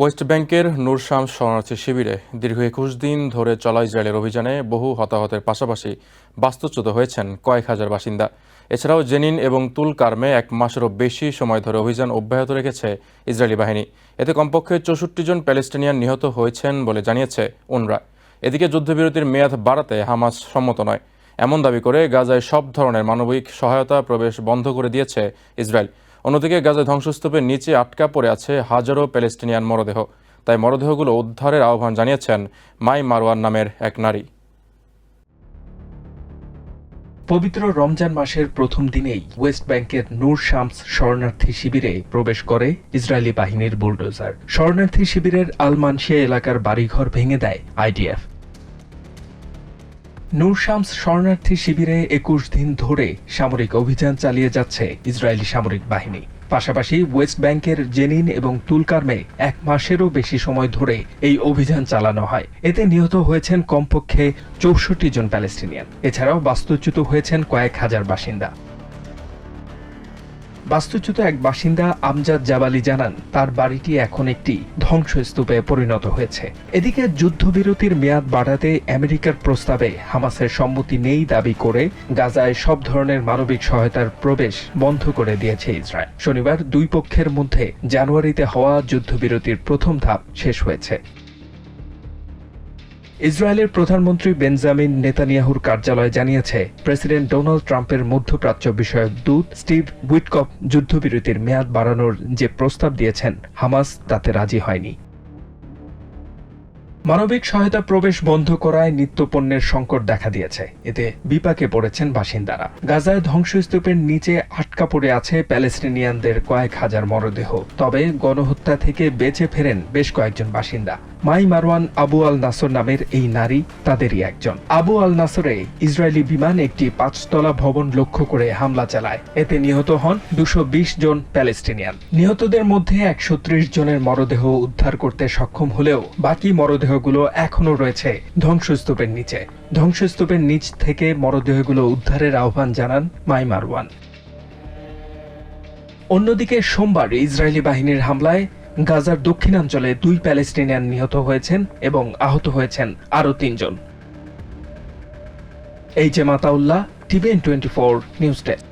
West ব্যাংকের নূর শামস শরণার্থী শিবিরে দীর্ঘ একুশ দিন ধরে চলা ইসরায়েলের অভিযানে বহু হতাহতের পাশাপাশি বাস্তুচ্যুত হয়েছেন কয়েক হাজার বাসিন্দা। এছাড়াও জেনিন এবং তুল কার্মে এক মাসেরও বেশি সময় ধরে অভিযান অব্যাহত রেখেছে ইসরায়েলি বাহিনী। এতে কমপক্ষে চৌষট্টি জন প্যালেস্টিনিয়ান নিহত হয়েছেন বলে জানিয়েছে উনরা। এদিকে যুদ্ধবিরতির মেয়াদ বাড়াতে হামাস সম্মত নয়। এমন দাবি করে গাজায় সব ধরনের মানবিক সহায়তা প্রবেশ বন্ধ করে দিয়েছে ইসরায়েল। অন্যদিকে গাজায় ধ্বংসস্তূপের নিচে আটকা পড়ে আছে হাজারো প্যালেস্টিনিয়ান মরদেহ। তাই মরদেহগুলো উদ্ধারের আহ্বান জানিয়েছেন মাই মারওয়ান নামের এক নারী। পবিত্র রমজান মাসের প্রথম দিনেই ওয়েস্ট ব্যাংকের নূর শামস শরণার্থী শিবিরে প্রবেশ করে ইসরায়েলি বাহিনীর বুলডোজার। শরণার্থী শিবিরের আলমানশিয়া এলাকার বাড়িঘর ভেঙে দেয় আইডিএফ। নূর শামস শরণার্থী শিবিরে একুশ দিন ধরে সামরিক অভিযান চালিয়ে যাচ্ছে ইসরায়েলি সামরিক বাহিনী। পাশাপাশি ওয়েস্ট ব্যাংকের জেনিন এবং তুলকার্মে এক মাসেরও বেশি সময় ধরে এই অভিযান চালানো হয়। এতে নিহত হয়েছেন কমপক্ষে চৌষট্টি জন প্যালেস্টিনিয়ান। এছাড়াও বাস্তুচ্যুত হয়েছেন কয়েক হাজার বাসিন্দা। বাস্তুচ্যুত এক বাসিন্দা আমজাদ জাবালি জানান, তার বাড়িটি এখন একটি ধ্বংসস্তূপে পরিণত হয়েছে। এদিকে যুদ্ধবিরতির মেয়াদ বাড়াতে আমেরিকার প্রস্তাবে হামাসের সম্মতি নেই দাবি করে গাজায় সব ধরনের মানবিক সহায়তার প্রবেশ বন্ধ করে দিয়েছে ইসরায়েল। শনিবার দুই পক্ষের মধ্যে জানুয়ারিতে হওয়া যুদ্ধবিরতির প্রথম ধাপ শেষ হয়েছে। ইসরায়েলের প্রধানমন্ত্রী বেঞ্জামিন নেতানিয়াহুর কার্যালয় জানিয়েছে, প্রেসিডেন্ট ডোনাল্ড ট্রাম্পের মধ্যপ্রাচ্য বিষয়ক দূত স্টিভ উইটকপ যুদ্ধবিরতির মেয়াদ বাড়ানোর যে প্রস্তাব দিয়েছেন, হামাস তাতে রাজি হয়নি। মানবিক সহায়তা প্রবেশ বন্ধ করায় নিত্যপণ্যের সংকট দেখা দিয়েছে। এতে বিপাকে পড়েছেন বাসিন্দারা। গাজায় ধ্বংসস্তূপের নিচে আটকা পড়ে আছে প্যালেস্টিনিয়ানদের কয়েক হাজার মরদেহ। তবে গণহত্যা থেকে বেঁচে ফেরেন বেশ কয়েকজন বাসিন্দা। মাই মারওয়ান আবু আল নাসর নামের এই নারী তাদেরই একজন। আবু আল নাসরে ইসরায়েলি বিমান একটি পাঁচতলা ভবন লক্ষ্য করে হামলা চালায়। এতে নিহত হন দুশো জন প্যালেস্টিনিয়ান। নিহতদের মধ্যে একশো ত্রিশ জনের মরদেহ উদ্ধার করতে সক্ষম হলেও বাকি মরদেহগুলো এখনও রয়েছে ধ্বংসস্তূপের নিচে। ধ্বংসস্তূপের নিচ থেকে মরদেহগুলো উদ্ধারের আহ্বান জানান মাই মারওয়ান। অন্যদিকে সোমবার ইসরায়েলি বাহিনীর হামলায় গাজার দক্ষিণাঞ্চলে দুই প্যালেস্টিনিয়ান নিহত হয়েছেন এবং আহত হয়েছেন আরও তিনজন। H M Ataullah TVN twenty four news desk.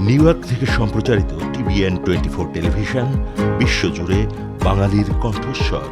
New York থেকে সম্প্রচারিত টিভিএন টোয়েন্টি ফোর টেলিভিশন, বিশ্বজুড়ে বাঙালির কণ্ঠস্বর।